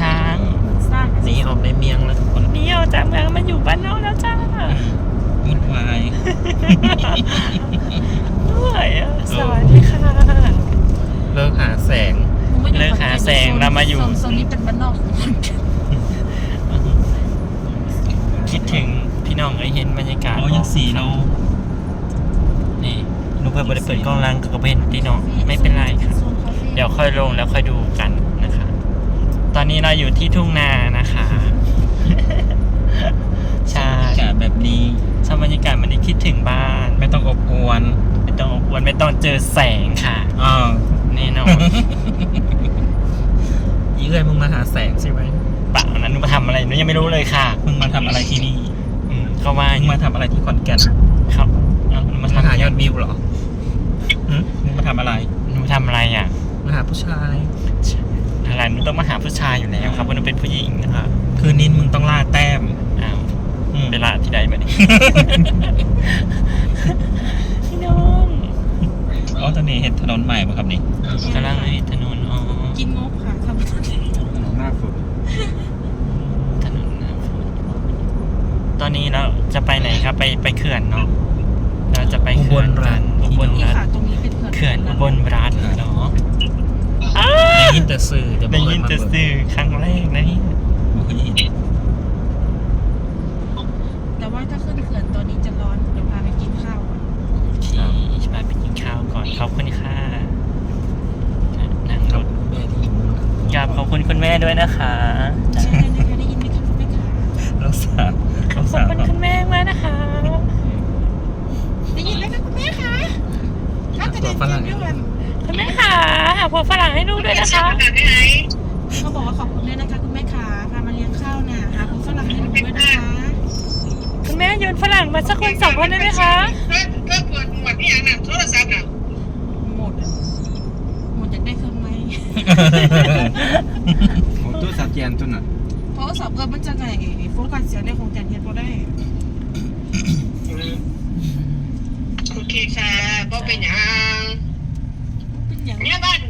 ช้างสร้างหนีออกในเมียงแล้วทุกคนหนี่ออกจากเมืองมาอยู่บ้านนอกแล้วจ้าวุ่นวายด้วยอะสวัสดีค่ะเลิกหาแสงเลิกหาแสงเรามาอยู่โซนโซนนี้เป็นบ้านนอกคิดถึงพี่น้องเอ้ยเห็นบรรยากาศอ๋อยังสี่โลนี่หนูเพิ่งบ่ได้เปิดกล้องลังก็เป็นพี่น้องไม่เป็นไรค่ะโซนคาเฟ่เดี๋ยวค่อยลงแล้วค่อยดูกันนะคะ ตอนนี้เราอยู่ที่ทุ่งนานะคะ ใช่อากาศแบบนี้ชอบบรรยากาศมันได้คิดถึงบ้าน ไม่ต้องอบอวนไม่ต้องอบอวนไม่ต้องเจอแสงค่ะอ้าวแน่นอนยี่เอ้ยมึงมาหาแสงใช่ไหมเปล่านะหนูมาทำอะไรหนูยังไม่รู้เลยค่ะ มึงมาทำอะไรที่นี่อืมเขาว่าอมึงยู่มาทำอะไรที่ขอนแก่นครับเอาหนูมามาทำหายอดวิวเหรอหึมึงมาทำอะไรหนูทำอะไรอะ มาหาผู้ชายอะไรหนูต้องมาหาผู้ชายอยู่แล้วครับเพราะหนูเป็นผู้หญิงนะครับคืนนี้มึงต้องล่าแต้มอ้าวอืมเวลาที่ใดมาเนี่ยพี่น้องอ๋อตอนนี้เห็นถนนใหม่ป่ะครับนี่กำลังไอ้ถนนอ๋อ กินงบค่ะทำ หน้าฝน ถนนหน้าฝนตอนนี้เราจะไปไหนครับ ไปไปเขื่อนเนาะเราจะไปเขื่อนกันอุบล นี่ รัฐ ค่ะตรงนี้เป็นเขื่อน เขื่อนอุบลรัฐเนาะ ได้ยิ นแต่สื่อแต่บ่ได้เคยินมาจะเบิ่งซื้อครั้งแรกนะนี่บ่เคยเห็นแต่ว่าถ้าขึ้นเขื่อนตอนนี้จะร้อนเดี๋ยวพาไปกินข้าวก่อนโอเคมาไปกินข้าวก่อนขอบคุณค่ะนั่งรถแม่ที่อยู่นู่นกราบขอบคุณคุณแม่ด้วยนะคะ ใช่เลยนะคะได้ยินไหมคะคุณแม่คะ รักษา ข รั อบ กษา คุณคุณแม่มากนะคะ ได้ยินไหมคะคุณแม่คะถ้าจะเดินกินด้วยกัน คุณแม่ค่ะหาผัวฝรั่ง ให้ลูกด้วยนะคะเขาบอกว่าขอบคุณด้วยนะคะ คุณแม่ขาพามาเลี้ยงข้าวน่ะหาคุณฝรั่งให้หนูด้วยนะคะ คุณแม่โยนฝรั่งมาสักคนสองคนได้ไหมคะถ้าถ้าเปิดหมวดนี่อย่างนั้นโทรศัพท์น่ะหมดหมดจะได้เครื่องไหม โอ้ตัวสัตว์เจียนตัวน่ะเพราะว่าสอบเกินมันจะไงโฟกัสเสียงในของจันเทียนพอได้ โอเคค่ะบ่เป็นหยังเป็นอย่าง เนี่ยบ้าน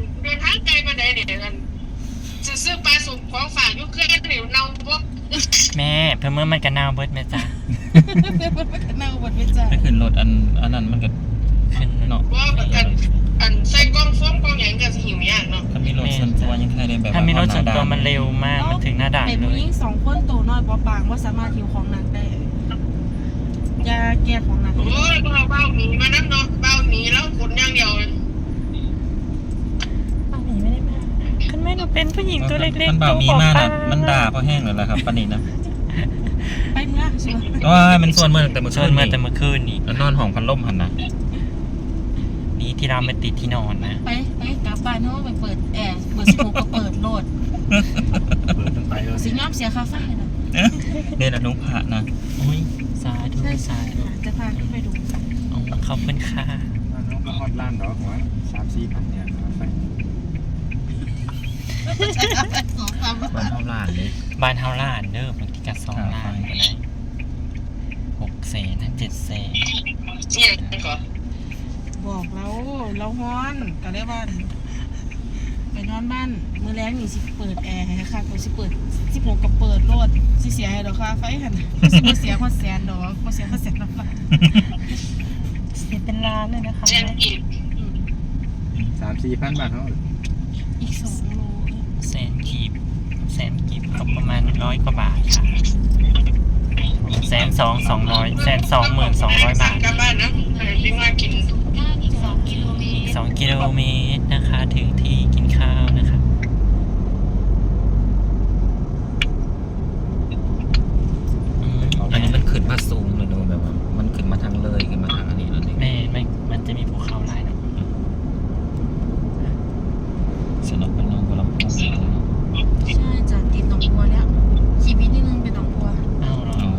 ของฝากอยุคเครื่องเหนียวเนาบ่แม่เพิ่มเมื่อมันกันนาวเบิร์ดแม่จ้าเป็นเป็นเน่าบนไม่จ่าไปขึ้นรถอันอันนั้นมันก็ขึ้นเนาะว่าอันอันใส่กล้องโฟมกล้องหยังก็สิหิวยากเนาะถ้ามีรถส่วนตัวยังใครได้แบบถ้ามีรถส่วนตัวมันเร็วมากมันถึงหน้าด่านเป็นเลผู้ย หญิงสองคนตัวน้อยปอบางว่าสามารถหิวของหนักได้ยาแก้ของหนักโอ้ยบ่ ผู้หญิงตัวเล็กมันๆเบามีมากตัวนะบงๆมันด่าเพราะแห้งเลยละครับปานนี้นะไปเมื่อใช่ไหมว้ายมันส่วนเมื่อแต่เมื่อชคืนนมาแต่นี่เมื่อคืนนี่แล้วนอนห้องพัดลมหันนะนี่ที่เราไม่ติดที่นอนนะไปไปกลับบ้านเพราะว่าไปเปิดแอร์เปิดสมุกก็เปิดโหลดเปิดตั้งไปเลยสิย้อมเสียค่าไฟนะเดนอนุภะนะโอ้ยสาธุใช่สาใช่ธุจะพาขึ้นไปดูอ๋อขอบคุณค่ะน้องก็ฮอตล้านดอกหัวสามสี่พันเนี่ย ไปของความบ้านเท่าล้านเลยบ้านเฮาล้านเด้อมันกี่กัดสองล้านก็ได้หกแสนเจ็ดแสนเนี่ยก็บอกแล้วเราฮ้อนก็ได้บ้านไปนอนบ้านมือแรงนี่สิเปิดแอร์ให้ค่ะก็สิเปิดสิบหกก็เปิดโหลดสิเสียให้ดอกค่าไฟหันสิบ่เสียคนแสนดอกบ่เสียคนแสนดอกเสียเป็นล้านเลยนะคะ แจนกีบอืมสามสี่พันบาทเท่าอีกสองโล แสนกีบแสนกีบก็ประมาณร้อยกว่าบาทค่ะแสนสองสองร้อยแสนสองหมื่นสองร้อยบาท กลับบ้านนะเออสิมากิน อีกสองกิโลเมตร สองกิโลเมตรนะคะ ถึงที่กินข้าวนะคะ อืม อันนี้มันขึ้นมาสูงเลยดูแบบว่า มันขึ้นมาทางเลยขึ้นมาทางอันนี้แล้วนี่ แม่ไม่มันจะมีภูเขาหลายเนาะ สนับเป็นน้องกำลังพูด ใช่จากติดหนองบัวแล้วขี่วิทย์นิดนึงเป็นหนองบัว อ้าวเหรอ อ๋อ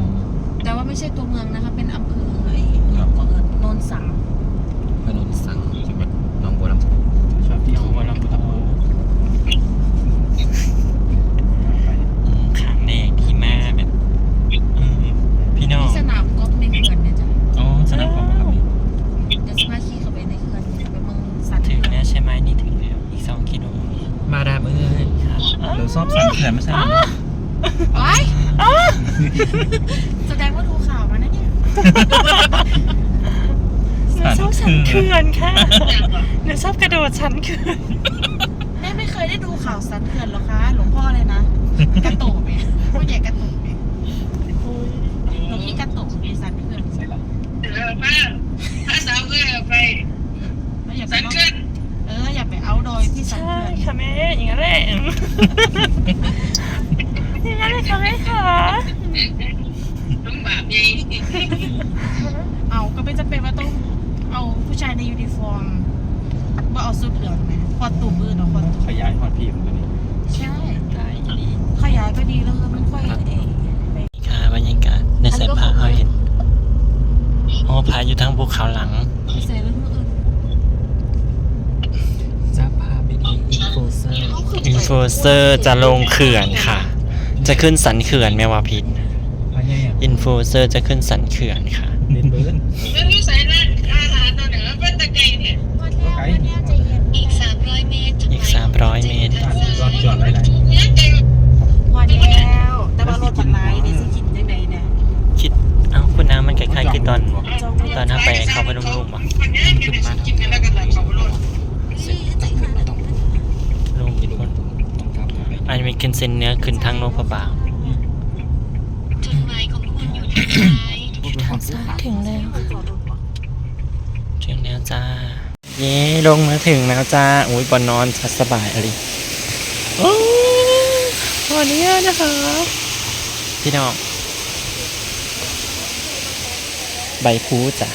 แต่ว่า ไม่ใช่ตัวเมืองนะคะ เป็นอำเภอไอ้เกาะเอิดโนนสังพนนสังจังหวัดหน้องบัวลำพูชอบที่น้องบัวลำพูไปอืมขังเด็กที่มาแบบอืมพี่น้องที่สนามกอล์ฟในเขื่อนเนี่ยจ้ะอ๋อสนับของครับนี่เดี๋ยวสมาขี่เข้าไปในเขื่อนเนี่ยไปเมืองสันถึงเขื่อนแล้วใช่ไหมนี่ถึงแล้วอีกสองกิโลมาดามเอ้ยครับเร็วซอบสั่นเขื่อนไม่ใช่เหรอ ไว้ แสดงว่าดูข่าวมานะเนี่ยหนูชอบสันเขื่อนค่ะหนูชอบกระโดดชันเขื่อนแม่ไม่เคยได้ดูข่าวสันเขื่อนหรอคะ หลวงพ่อเลยนะ กระโตกเนี่ยพ่อใหญ่กระโตกเนี่ยหลวงพี่กระโตกในสันเขื่อนใช่ละเออพาพาสาวเพื่อไปแล้วอย่าไป สันเขื่อน เอออย่าไปเอาดอยที่สัน ใช่ เขื่อน ค่ะแม่อย่างนั้นแหละอย่างนั้นเลยค่ะแม่ค่ะ ต้องบาปใหญ่ เอาก็ไม่จำเป็นว่าต้องเอาผู้ชายในยูนิฟอร์มว่าเอาสุดเหลืองไหมพอ ตุ่มมือเนาะพอตุ่มขยายพอดพี่ผมตัวนี้ใช่ได้ดีขยายก็ดีแล้วมันค่อยเอไปค่ะบรรยากาศในสายพาเขาเห็นโอ้พาอยู่ทางภูเขาหลังไม่ใส่เรื่องอื่นจะพาไปดูอินโฟเซอร์เขาคืออินฟลูเซอร์จะลงเขื่อนค่ะ จะขึ้นสันเขื่อนแม่วาพิษพายอะอินฟลูเซอร์จะขึ้นสันเขื่อนค่ะเล่นเบิร์นเรื่องนี้ใส่ รอีก300เมตรจอดจอดไรไรเนี่ยเจอวันแล้ว แต่ว่ารถบันไลเดี๋ยวสิคิดยังไงเนี่ยคิด เอ้าคุณน้ำมันคล้ายๆคือตอน จองไว้ตอนนั้นไปเขาพนมรุ้งปะคนนี้กินกินกันแล้วกันเลยเขาไปโลดลุงผิดคนต้องกลับเข้าไปอันนี้มีขึ้นเส้นเนื้อขึ้นทางโลพระบางจุดหมายของคุณอยู่ทางซ้ายทางซ้ายถึงแล้วถึงแล้วจ้า เย้ลงมาถึงแล้วจ้าอุ้ยบนนอนชัดสบายอะไรโอ้ขออนุญาตนะคะพี่น้อง ใบพลูจ้ะ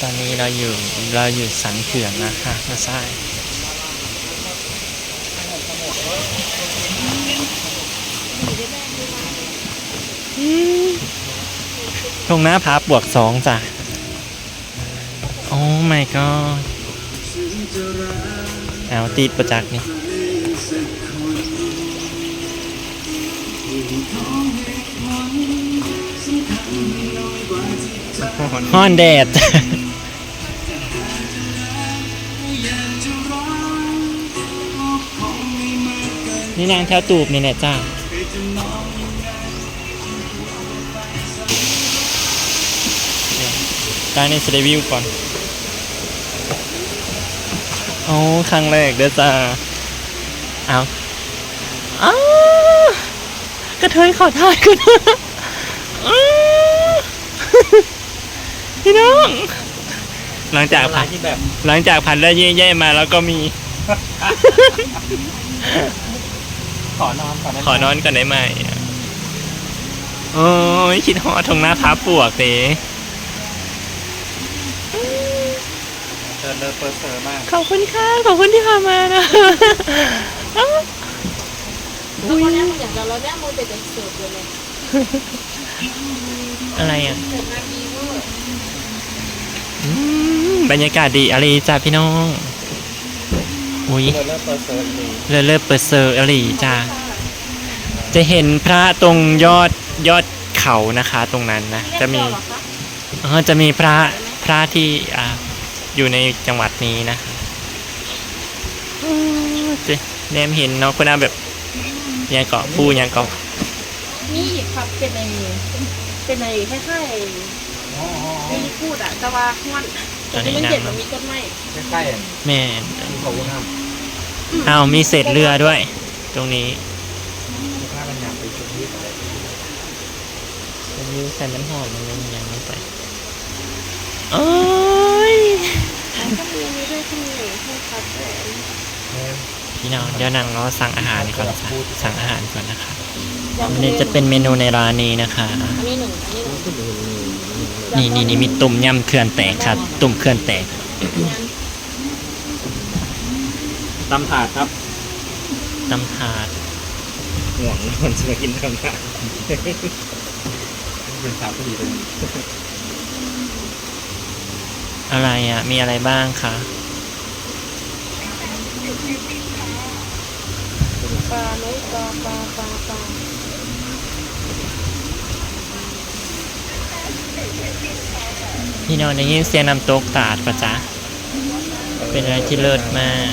ตอนนี้เราอยู่เราอยู่สันเขื่อนนะคะนะใช่อืม ตรงหน้าผาบวกสองจ้ะ โอ้ my god เอาตีดประจักษ์นี่ฮ้อนแดดนี่นางแถวตูบนี่แหละจ้า ได้ในสเดวิวก่อนโอ้ครั้งแรกเด้อจ้าเอาอ้ากระเทยขอทายกันอ้าพี่น้อง หลังจากอะไรผ่านที่แบบหลังจากผ่านเรื่องแย่ๆมาแล้วก็มี ขอนอนก่อนได้ไหมขอนอนก่อนได้ไหมโอ้ยคิดฮอดทงหน้าพับปวกเต๋ ดินเลอเปอร์เซอร์มากขอบคุณค่ะ ขอบคุณที่พามานะแล้ววันนี้มันอย่างเราแล้วเนี่ยมันเป็นเสิร์ฟเลยเลยอะไรอะเสิร์ฟนาทีเวอร์อืมบรรยากาศดีอะไรจ้าพี่น้องอุ้ยเดินเลอเปอร์เซอร์เลยเลอเลอเปิดเซอร์อะไรจ้าจะเห็นพระตรงยอดยอดเขานะคะ ตรงนั้นนะจะมีเออจะมีพระพระที่อ่า อยู่ในจังหวัดนี้นะอืมเจแนมเห็นเนาะคุณอาแบบยังเกาะปูยังเกาะนี่ครับเป็นในเป็นในคล้ายๆมีพูดอะแต่ว่าห้วนแต่ที่มันเจ็บมันมีต้นไม้ใกล้ๆอะแม่ที่เขาห้ามเอามีเศษเรือด้วย ตรงนี้ถ้ามันอยากไปตรงนี้อะไรตรงนี้ใส่น้ำหอมมันยังไม่ใส่โอ้ย ก็มีอันนี้ด้วยที่มีให้ครับด้วยพี่น้องเดี๋ยวนั่งรอสั่งอาหารก่อนจ้ะสั่งอาหารก่อนนะคะอันนี้จะเป็นเมนูในร้านนี้นะคะ อันนี้หนึ่งอันนี้หนึ่งนี่นี่นี่มีตุ่มยำเคลื่อนแตกครับ ตุ่มเคลื่อนแตกตำถาดครับตำถาดห่วงมันจะมากินตำถาดเป็นสาวพอดีเลย อะไรอะ มีอะไรบ้างคะปลาเนื้อปลาปลาปลาปลาพี่น้องได้ยินเสียงน้ำตกตาดปะจ๊ะไเป็นอะไรที่เลิศมาก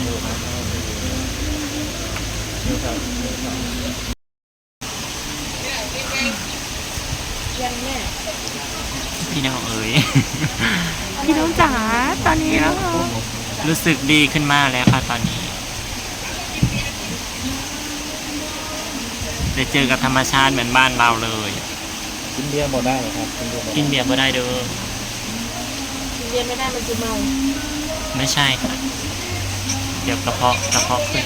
ยังแม่พี่น้องเอ๋ย พี่น้องจ๋าตอนนี้แล้วรู้สึกดีขึ้นมากแล้วค่ะตอนนี้ได้เจอกับธรรมชาติเหมือนบ้านเราเลย กินเบียร์หมดได้เหรอครับกินเบียร์หมดกินเบียร์ก็ได้เด้อเรียนไม่ได้มันจะเมาไม่ใช่ค่ะเดี๋ยวกระเพาะกระเพาะขึ้น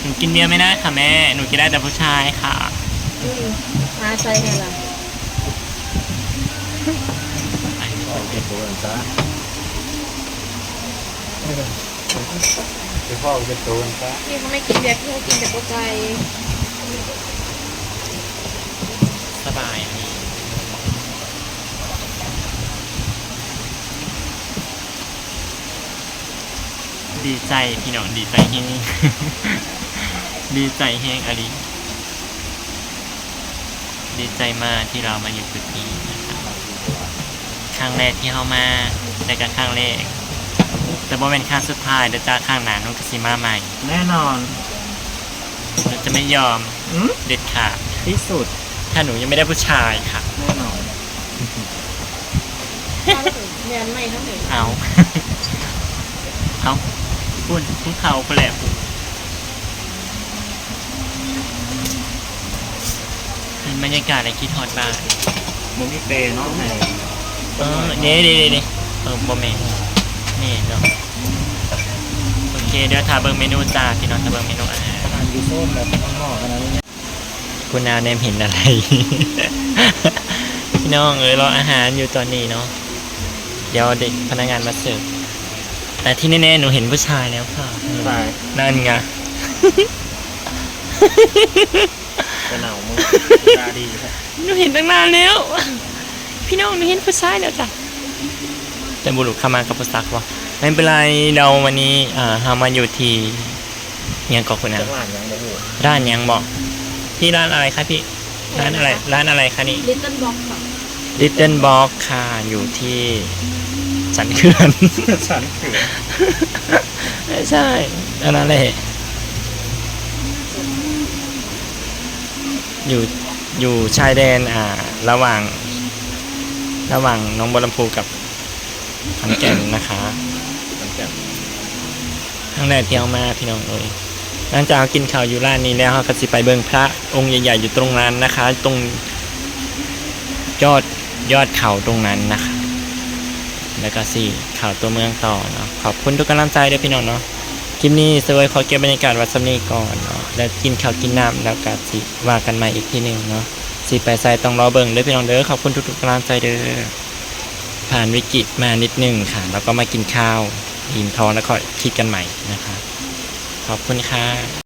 หนูกินเบียร์ไม่ได้ค่ะแม่หนูกินได้แต่ผู้ชายค่ะ อืมมาใส่ไงล่ะ เก็บตัวซะไปพ่อเก็บตัวซะพี่เขาไม่กินเบียร์พี่เขากินแต่โกไก่สบายอันนี้ดีใจพี่น้องดีใจแฮงดีใจแฮงอะไรดีใจมากที่เรามาอยู่จุดนี้ ครับครั้งแรกที่เข้ามาแต่ก็ครั้งแรกแต่บ่เป็นครั้งสุดท้ายเดี๋ยวจะครั้งหน้าหนุกสิมาใหม่แน่นอนหนูจะไม่ยอมอืมเด็ดขาดที่สุดถ้าหนูยังไม่ได้ผู้ชายค่ะ แน่นอน เรียนไม่ทั้งหมดเอา เอาพุ่นพุ่นเขาไปแหละเป็นบรรยากาศอะไรคิดฮอตบ้างมุมนี้เปย์เนาะให้ เออเดี๋ยวเดี๋ยวเดี๋ยวเออโมเมนนี่เนาะโอเคเดี๋ยวถ่ายเบิ่งเมนูจ้าพี่น้องถ่ายเบิ่งเมนูอาหารทานยูโซ่แบบข้างนอกขนาดนี้คุณนาวเนมเห็นอะไร พี่น้องเออรออาหารอยู่ตอนนี้เนาะเดี๋ยวเด็กพนักงานมาเสิร์ฟแต่ที่แน่ๆหนูเห็นผู้ชายแล้วค่ะไปนั่นไงจะหนาวมือตาดีครับหนูเห็นตั้งนานแล้ว พี่น้องหนูเห็นผู้ชายแล้วจ้ะแต่บุรุษเข้ามากับผู้สักวะไม่เป็นไรเราวันนี้อ่าเรามาอยู่ที่ยังเกาะคุณนะจังหวะยังบ่ฮู้ร้านยังบอกที่ร้านอะไรคะพี่ร้านอะไรร้านอะไรคะนี่ ลิตเติ้ลบ็อกค่ะ Little Box ค่ะอยู่ที่สันเขื่อนฉันคือไม่ใช่อันนั้นแหละอยู่อยู่ชายแดนอ่าระหว่าง ระหว่างน้องบัวลำพูกับขอนแก่นนะคะมันจะครั้งแรกที่เอามาพี่น้องเอ้ยหลังจากกินข้าวอยู่ร้านนี้แล้วเราก็สิไปเบิ่งพระองค์ใหญ่ๆอยู่ตรงนั้นนะคะ ตรงยอดยอดเขาตรงนั้นนะคะ แล้วก็สี่ข่าวตัวเมืองต่อเนาะขอบคุณทุกกำลังใจด้วยพี่น้องเนาะคลิปนี้สวยขอเก็บบรรยากาศวัดสำนีก่อนเนาะแล้วกินข้าวกินน้ำแล้วก็สิว่ากันใหม่อีกทีหนึ่งเนาะ สิไปใส่ต้องรอเบิ่งเด้อพี่น้องเด้อขอบคุณทุกๆกำลังใจเด้อผ่านวิกฤตมานิดหนึงค่ะ แล้วก็มากินข้าวอิ่มท้องแล้วก็คิดกันใหม่นะคะ ขอบคุณค่ะ